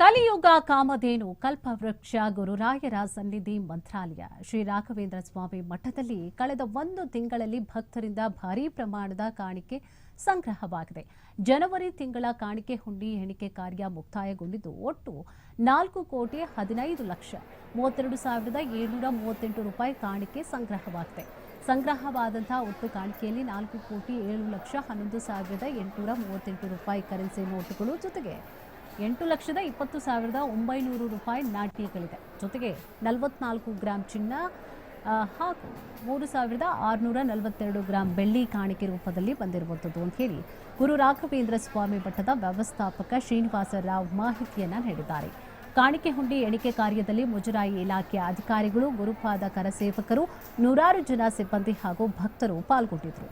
ಕಲಿಯುಗ ಕಾಮಧೇನು ಕಲ್ಪವೃಕ್ಷ ಗುರುರಾಯರ ಸನ್ನಿಧಿ ಮಂತ್ರಾಲಯ. ಶ್ರೀ ರಾಘವೇಂದ್ರ ಸ್ವಾಮಿ ಮಠದಲ್ಲಿ ಕಳೆದ ಒಂದು ತಿಂಗಳಲ್ಲಿ ಭಕ್ತರಿಂದ ಭಾರೀ ಪ್ರಮಾಣದ ಕಾಣಿಕೆ ಸಂಗ್ರಹವಾಗಿದೆ. ಜನವರಿ ತಿಂಗಳ ಕಾಣಿಕೆ ಹುಂಡಿ ಎಣಿಕೆ ಕಾರ್ಯ ಮುಕ್ತಾಯಗೊಂಡಿದ್ದು, ಒಟ್ಟು ನಾಲ್ಕು ಕೋಟಿ ಹದಿನೈದು ಲಕ್ಷ ಮೂವತ್ತೆರಡು ಸಾವಿರದ ಏಳ್ನೂರ ಮೂವತ್ತೆಂಟು ರೂಪಾಯಿ ಕಾಣಿಕೆ ಸಂಗ್ರಹವಾಗಿದೆ. ಸಂಗ್ರಹವಾದಂತಹ ಒಟ್ಟು ಕಾಣಿಕೆಯಲ್ಲಿ ನಾಲ್ಕು ಕೋಟಿ ಏಳು ಲಕ್ಷ ಹನ್ನೊಂದು ಸಾವಿರದ ಎಂಟುನೂರ ಮೂವತ್ತೆಂಟು ರೂಪಾಯಿ ಕರೆನ್ಸಿ ನೋಟುಗಳು ಜೊತೆಗೆ ಎಂಟು ಲಕ್ಷದ ಇಪ್ಪತ್ತು ಸಾವಿರದ ಒಂಬೈನೂರು ರೂಪಾಯಿ ನಾಟಿಗಳಿದೆ ಜೊತೆಗೆ ನಲವತ್ನಾಲ್ಕು ಗ್ರಾಂ ಚಿನ್ನ ಹಾಗೂ ಮೂರು ಸಾವಿರದ ಆರುನೂರ ನಲವತ್ತೆರಡು ಗ್ರಾಂ ಬೆಳ್ಳಿ ಕಾಣಿಕೆ ರೂಪದಲ್ಲಿ ಬಂದಿರುವಂಥದ್ದು ಅಂತ ಹೇಳಿ ಗುರು ರಾಘವೇಂದ್ರ ಸ್ವಾಮಿ ಮಠದ ವ್ಯವಸ್ಥಾಪಕ ಶ್ರೀನಿವಾಸ ರಾವ್ ಮಾಹಿತಿಯನ್ನು ನೀಡಿದ್ದಾರೆ. ಕಾಣಿಕೆ ಹುಂಡಿ ಎಣಿಕೆ ಕಾರ್ಯದಲ್ಲಿ ಮುಜರಾಯಿ ಇಲಾಖೆಯ ಅಧಿಕಾರಿಗಳು ಗುರುಪಾದ ಕರಸೇವಕರು ನೂರಾರು ಜನ ಸಿಬ್ಬಂದಿ ಹಾಗೂ ಭಕ್ತರು ಪಾಲ್ಗೊಂಡಿದ್ದರು.